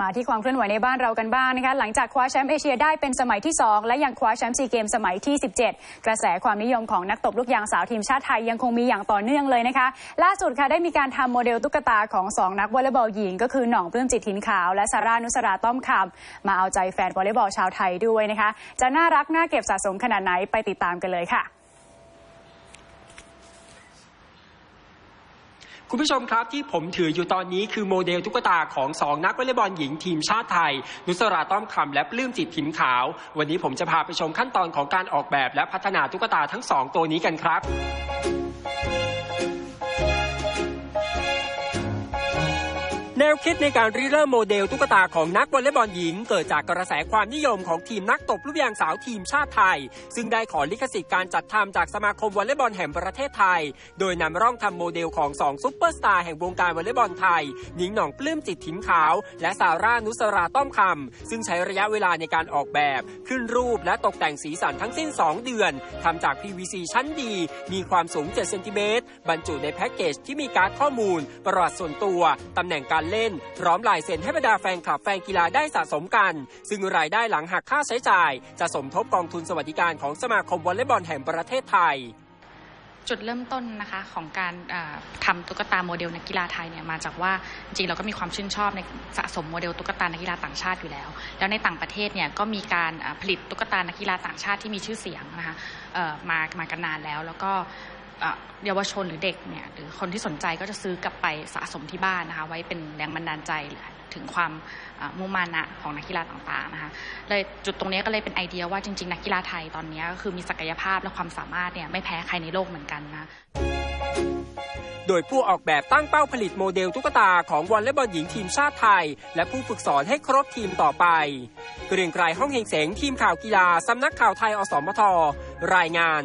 มาที่ความเคลื่อนไหวในบ้านเรากันบ้างนะคะหลังจากคว้าแชมป์เอเชียได้เป็นสมัยที่ 2 และยังคว้าแชมป์ซีเกมสมัยที่ 17 กระแสความนิยมของนักตบลูกยางสาวทีมชาติไทยยังคงมีอย่างต่อเนื่องเลยนะคะล่าสุดค่ะได้มีการทำโมเดลตุ๊กตาของ 2 นักวอลเลย์บอลหญิง ก็คือหน่องปลื้มจิตถินขาวและซาร่านุสราต้อมคำมาเอาใจแฟนวอลเลย์บอลชาวไทยด้วยนะคะจะน่ารักน่าเก็บสะสมขนาดไหนไปติดตามกันเลยค่ะ คุณผู้ชมครับที่ผมถืออยู่ตอนนี้คือโมเดลตุ๊กตาของสองนักวอลเลย์บอลหญิงทีมชาติไทย นุสราต้อมคำและปลื้มจิตถินขาว วันนี้ผมจะพาไปชมขั้นตอนของการออกแบบและพัฒนาตุ๊กตาทั้งสองตัวนี้กันครับ แนวคิดในการริเริ่มโมเดลตุ๊กตาของนักวอลเลย์บอลหญิง เกิดจากกระแสความนิยมของทีมนักตบลูกยางสาวทีมชาติไทย ซึ่งได้ขอลิขสิทธิ์การจัดทำจากสมาคมวอลเลย์บอลแห่งประเทศไทย โดยนำร่องทำโมเดลของสองซุปเปอร์สตาร์แห่งวงการวอลเลย์บอลไทยหนิงหน่องปลื้มจิตถิ่นขาว และซาร่านุสราต้อมคำซึ่งใช้ระยะเวลาในการออกแบบ ขึ้นรูปและตกแต่งสีสันทั้งสิ้น 2 เดือนทำจาก PVC ชั้นดี มีความสูง7เซนติเมตรบรรจุในแพ็กเกจที่มีการ์ดข้อมูล ประวัติส่วนตัวตำแหน่งการเล่น พร้อมลายเซ็นให้บรรดาแฟนคลับแฟนกีฬาได้สะสมกัน ซึ่งรายได้หลังหักค่าใช้จ่าย จะสมทบกองทุนสวัสดิการของสมาคมวอลเลย์บอลแห่งประเทศไทยจุดเริ่มต้นนะคะของการเอ่อทำตุ๊กตาโมเดลนักกีฬาไทยเนี่ยมาจากว่าจริงเราก็มีความชื่นชอบในสะสมโมเดลตุ๊กตานักกีฬาต่างชาติอยู่แล้ว แล้วในต่างประเทศเนี่ยก็มีการผลิตตุ๊กตานักกีฬาต่างชาติที่มีชื่อเสียงนะคะมามากันนานแล้ว แล้วก็ เยาวชนหรือเด็กเนี่ยหรือคนที่สนใจก็จะซื้อกลับไปสะสมที่บ้านนะคะไว้เป็นแรงบันดาลใจถึงความมุ่งมั่นนะของนักกีฬาต่างๆนะคะเลยจุดตรงนี้ก็เลยเป็นไอเดียว่าจริง ๆ นักกีฬาไทยตอนนี้ก็คือมีศักยภาพและความสามารถเนี่ยไม่แพ้ใครในโลกเหมือนกันนะโดยผู้ออกแบบตั้งเป้าผลิตโมเดลตุ๊กตาของวอลเลย์บอลหญิงทีมชาติไทย และผู้ฝึกสอนให้ครบทีมต่อไป เกรียงไกรห้องเฮงเสงทีมข่าวกีฬาสำนักข่าวไทยอสมทรายงาน